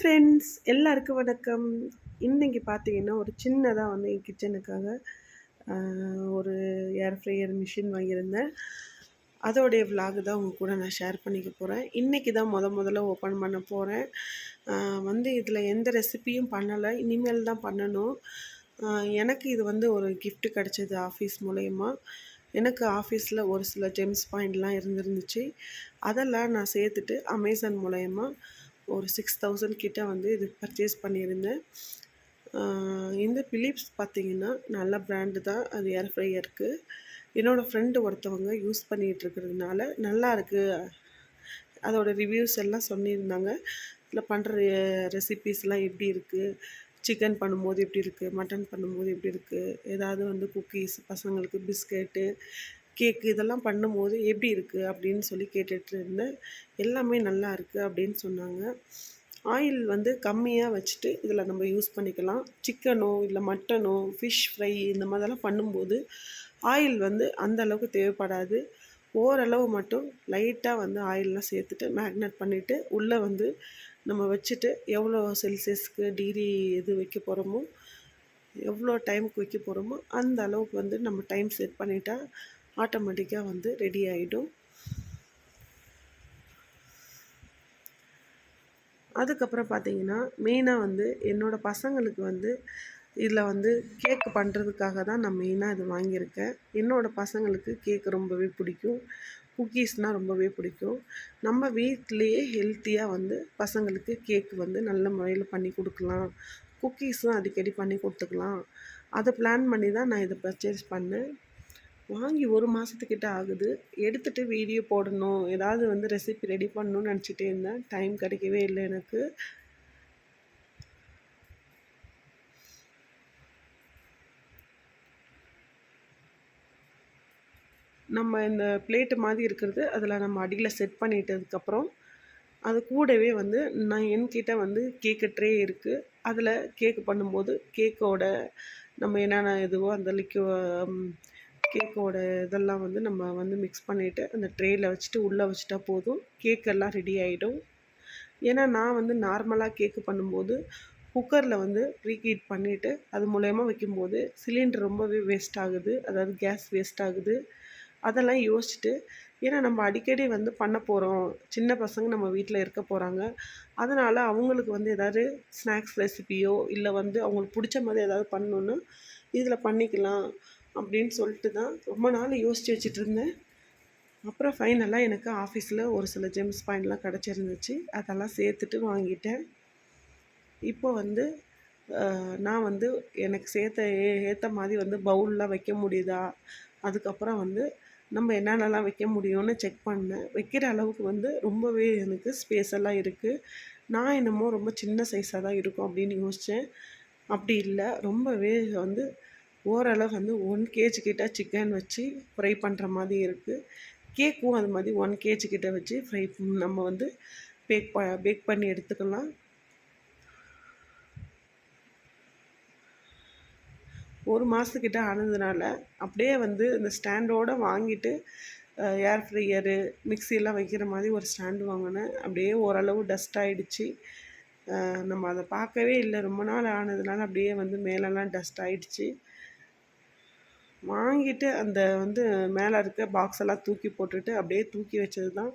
Friends எல்லாருக்கும் வணக்கம். இன்றைக்கி பார்த்தீங்கன்னா ஒரு சின்னதாக வந்து என் கிச்சனுக்காக ஒரு ஏர் ஃப்ரையர் மிஷின் வாங்கியிருந்தேன். அதோடைய விலாகு தான் உங்கள் கூட நான் ஷேர் பண்ணிக்க போகிறேன் இன்றைக்கி தான் முத முதல்ல ஓப்பன் பண்ண போகிறேன் வந்து இதில் எந்த ரெசிப்பியும் பண்ணலை. இனிமேல் தான் பண்ணணும். எனக்கு இது வந்து ஒரு கிஃப்ட் கிடச்சிது ஆஃபீஸ் மூலயமா. எனக்கு ஆஃபீஸில் ஒரு சில ஜெம்ஸ் பாயிண்ட்லாம் இருந்துருந்துச்சு. அதெல்லாம் நான் சேர்த்துட்டு அமேசான் மூலயமா ஒரு சிக்ஸ் தௌசண்ட் கிட்ட வந்து இது பர்ச்சேஸ் பண்ணியிருந்தேன். இந்த பிலிப்ஸ் பார்த்திங்கன்னா நல்ல ப்ராண்டு தான். அது ஏர் ஃப்ரையருக்கு என்னோடய ஃப்ரெண்டு ஒருத்தவங்க யூஸ் பண்ணிகிட்டு இருக்கிறதுனால நல்லா இருக்குது அதோடய ரிவ்யூஸ் எல்லாம் சொல்லியிருந்தாங்க. இதில் பண்ணுற ரெசிபீஸ்லாம் எப்படி இருக்குது சிக்கன் பண்ணும்போது எப்படி இருக்குது மட்டன் பண்ணும்போது எப்படி இருக்குது ஏதாவது வந்து குக்கீஸ் பசங்களுக்கு பிஸ்கெட்டு கேக்கு இதெல்லாம் பண்ணும்போது எப்படி இருக்குது அப்படின்னு சொல்லி கேட்டுட்டு இருந்தேன் எல்லாமே நல்லா இருக்குது அப்படின்னு சொன்னாங்க. ஆயில் வந்து கம்மியாக வச்சுட்டு இதில் நம்ம யூஸ் பண்ணிக்கலாம். சிக்கனோ இல்லை மட்டனோ ஃபிஷ் ஃப்ரை இந்த மாதிரிலாம் பண்ணும்போது ஆயில் வந்து அந்த அளவுக்கு தேவைப்படாது. ஓரளவு மட்டும் லைட்டாக வந்து ஆயிலெலாம் சேர்த்துட்டு மேக்னேட் பண்ணிவிட்டு உள்ளே வந்து நம்ம வச்சுட்டு எவ்வளோ செல்சியஸ்க்கு டிகிரி இது வைக்க போகிறோமோ எவ்வளோ டைமுக்கு வைக்க போகிறோமோ அந்த அளவுக்கு வந்து நம்ம டைம் செட் பண்ணிட்டால் ஆட்டோமேட்டிக்காக வந்து ரெடி ஆகிடும் அதுக்கப்புறம் பார்த்தீங்கன்னா மெயினாக வந்து என்னோடய பசங்களுக்கு வந்து இதில் வந்து கேக் பண்ணுறதுக்காக தான் நான் மெயினாக இது வாங்கியிருக்கேன். என்னோடய பசங்களுக்கு கேக் ரொம்பவே பிடிக்கும். குக்கீஸ்னால் ரொம்பவே பிடிக்கும். நம்ம வீட்டிலையே ஹெல்த்தியாக வந்து பசங்களுக்கு கேக் வந்து நல்ல முறையில் பண்ணி கொடுக்கலாம். குக்கீஸும் அடிக்கடி பண்ணி கொடுத்துக்கலாம். அதை பிளான் பண்ணி தான் நான் இதை பர்ச்சேஸ் பண்ணேன். வாங்கி ஒரு மாதத்துக்கிட்ட ஆகுது. எடுத்துகிட்டு வீடியோ போடணும். ஏதாவது வந்து ரெசிபி ரெடி பண்ணணும்னு நினச்சிட்டே இருந்தேன். டைம் கிடைக்கவே இல்லை எனக்கு. நம்ம இந்த பிளேட்டு மாதிரி இருக்கிறது அதில் நம்ம அடியில் செட் பண்ணிட்டதுக்கப்புறம் அது கூடவே வந்து நான் என்கிட்ட வந்து கேக்கு ட்ரே இருக்குது அதில் கேக்கு பண்ணும்போது கேக்கோட நம்ம என்னென்ன இதுவோ அந்த லிக்யூ கேக்கோட இதெல்லாம் வந்து நம்ம வந்து மிக்ஸ் பண்ணிவிட்டு அந்த ட்ரேயில் வச்சுட்டு உள்ளே வச்சுட்டா போதும். கேக்கெல்லாம் ரெடி ஆகிடும் ஏன்னா நான் வந்து நார்மலாக கேக்கு பண்ணும்போது குக்கரில் வந்து ரீஹீட் பண்ணிவிட்டு அது மூலயமா வைக்கும்போது சிலிண்டர் ரொம்பவே வேஸ்ட் ஆகுது. அதாவது கேஸ் வேஸ்ட் ஆகுது. அதெல்லாம் யோசிச்சுட்டு ஏன்னா நம்ம அடிக்கடி வந்து பண்ண போகிறோம் சின்ன பசங்க நம்ம வீட்டில் இருக்க போகிறாங்க அதனால் அவங்களுக்கு வந்து ஏதாவது ஸ்நாக்ஸ் ரெசிபியோ இல்லை வந்து அவங்களுக்கு பிடிச்ச மாதிரி ஏதாவது பண்ணணுன்னா இதில் பண்ணிக்கலாம். அப்படின்னு சொல்லிட்டு தான் ரொம்ப நாள் யோசித்து வச்சுட்டு இருந்தேன். அப்புறம் ஃபைனலாக எனக்கு ஆஃபீஸில் ஒரு சில ஜெம்ஸ் பாயிண்ட்லாம் கிடச்சிருந்துச்சு. அதெல்லாம் சேர்த்துட்டு வாங்கிட்டேன். இப்போ வந்து நான் வந்து எனக்கு சேர்த்த ஏற்ற மாதிரி வந்து பவுல்லாம் வைக்க முடியுதா? அதுக்கப்புறம் வந்து நம்ம என்னென்னலாம் வைக்க முடியும்னு செக் பண்ணேன். வைக்கிற அளவுக்கு வந்து ரொம்பவே எனக்கு ஸ்பேஸ் எல்லாம் இருக்குது நான் என்னமோ ரொம்ப சின்ன சைஸாக தான் இருக்கும் அப்படின்னு யோசித்தேன் அப்படி இல்லை. ரொம்பவே வந்து ஓரளவு வந்து ஒன் கேஜி கிட்ட சிக்கன் வச்சு ஃப்ரை பண்ணுற மாதிரி இருக்குது கேக்கும் அது மாதிரி ஒன் கேஜி கிட்ட வச்சு ஃப்ரை நம்ம வந்து பேக் ப பேக் பண்ணி எடுத்துக்கலாம். ஒரு மாதத்துக்கிட்ட ஆனதுனால அப்படியே வந்து இந்த ஸ்டாண்டோடு வாங்கிட்டு ஏர் ஃப்ரையரு மிக்சியெல்லாம் வைக்கிற மாதிரி ஒரு ஸ்டாண்டு வாங்கினேன். அப்படியே ஓரளவு டஸ்ட் ஆகிடுச்சு நம்ம அதை பார்க்கவே இல்லை. ரொம்ப நாள் ஆனதுனால அப்படியே வந்து மேலெல்லாம் டஸ்ட் ஆகிடுச்சு வாங்கிட்டு அந்த வந்து மேலே இருக்க பாக்ஸ் எல்லாம் தூக்கி போட்டுட்டு அப்படியே தூக்கி வச்சது தான்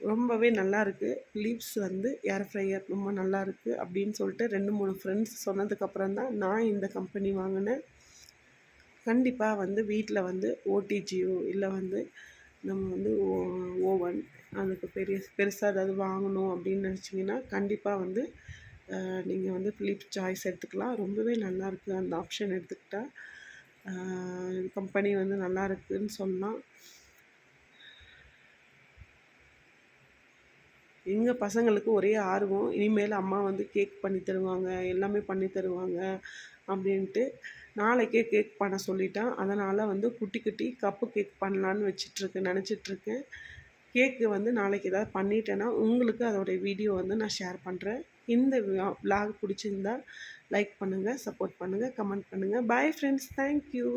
ரொம்பவே நல்லா இருக்குது லீவ்ஸ் வந்து ஏர் ஃப்ரையர் ரொம்ப நல்லா இருக்குது அப்படின்னு சொல்லிட்டு ரெண்டு மூணு ஃப்ரெண்ட்ஸ் சொன்னதுக்கப்புறம் தான் நான் இந்த கம்பெனி வாங்கினேன். கண்டிப்பாக வந்து வீட்டில் வந்து ஓடிஜியோ இல்லை வந்து நம்ம வந்து ஓவன் அதுக்கு பெரிய பெருசாக ஏதாவது வாங்கணும் அப்படின்னு நினச்சிங்கன்னா கண்டிப்பாக வந்து நீங்கள் வந்து ஃபிலிப் சாய்ஸ் எடுத்துக்கலாம். ரொம்பவே நல்லாயிருக்கு அந்த ஆப்ஷன் எடுத்துக்கிட்டால் கம்பெனி வந்து நல்லா இருக்குதுன்னு சொல்லலாம் எங்கள் பசங்களுக்கு ஒரே ஆர்வம். இனிமேல் அம்மா வந்து கேக் பண்ணி தருவாங்க. எல்லாமே பண்ணி தருவாங்க அப்படின்ட்டு நாளைக்கே கேக் பண்ண சொல்லிட்டான். அதனால் வந்து குட்டி குட்டி கப்பு கேக் பண்ணலான்னு வச்சிட்ருக்கேன் நினச்சிட்ருக்கேன் கேக்கு வந்து நாளைக்கு ஏதாவது பண்ணிட்டேன்னா உங்களுக்கு அதோடைய வீடியோ வந்து நான் ஷேர் பண்ணுறேன் இந்த விலாக் பிடிச்சிருந்தா லைக் பண்ணுங்கள் சப்போர்ட் பண்ணுங்கள் கமெண்ட் பண்ணுங்கள் பாய் ஃப்ரெண்ட்ஸ் தேங்க்யூ